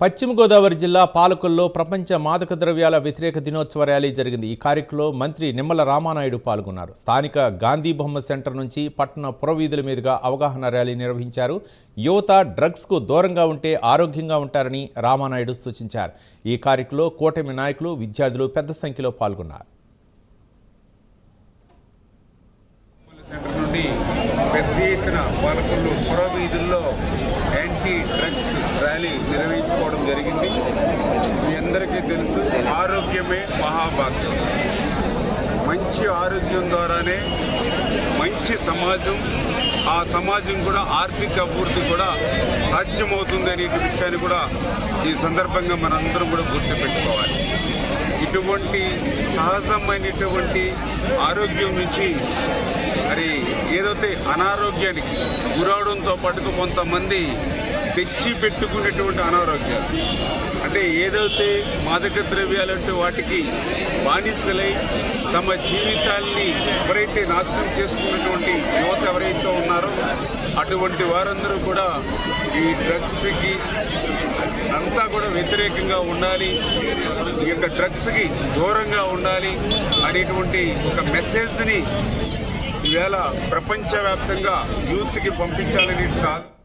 పశ్చిమ గోదావరి జిల్లా పాలకుల్లో ప్రపంచ మాదక ద్రవ్యాల వ్యతిరేక దినోత్సవ ర్యాలీ జరిగింది. ఈ కార్యక్రమంలో మంత్రి నిమ్మల రామానాయుడు పాల్గొన్నారు. స్థానిక గాంధీ బొమ్మ సెంటర్ నుంచి పట్టణ పురవీధుల మీదుగా అవగాహన ర్యాలీ నిర్వహించారు. యువత డ్రగ్స్కు దూరంగా ఉంటే ఆరోగ్యంగా ఉంటారని రామానాయుడు సూచించారు. ఈ కార్యక్రమంలో కూటమి నాయకులు విద్యార్థులు పెద్ద సంఖ్యలో పాల్గొన్నారు. పెద్ద ఎత్తున పాలకొల్లు పురవీధుల్లో నిర్వహించుకోవడం జరిగింది. మీ అందరికీ తెలుసు ఆరోగ్యమే మహాభాగ్యం. మంచి ఆరోగ్యం ద్వారానే మంచి సమాజం ఆ సమాజం కూడా ఆర్థిక అభివృద్ధి కూడా సాధ్యమవుతుంది అనే విషయాన్ని కూడా ఈ సందర్భంగా మనందరం కూడా గుర్తుపెట్టుకోవాలి. ఇటువంటి సహజమైనటువంటి ఆరోగ్యం నుంచి మరి ఏదైతే అనారోగ్యానికి గురవడంతో పాటు కొంతమంది తెచ్చి పెట్టుకునేటువంటి అనారోగ్యాలు. అంటే ఏదైతే మాదక ద్రవ్యాలంటే వాటికి బానిసలై తమ జీవితాల్ని ఎవరైతే నాశనం చేసుకున్నటువంటి యువత ఎవరైతే ఉన్నారో అటువంటి వారందరూ కూడా ఈ డ్రగ్స్కి అంతా కూడా వ్యతిరేకంగా ఉండాలి ఈ యొక్క డ్రగ్స్కి దూరంగా ఉండాలి అనేటువంటి ఒక మెసేజ్ని ఈవేళ ప్రపంచవ్యాప్తంగా యూత్కి పంపించాలనే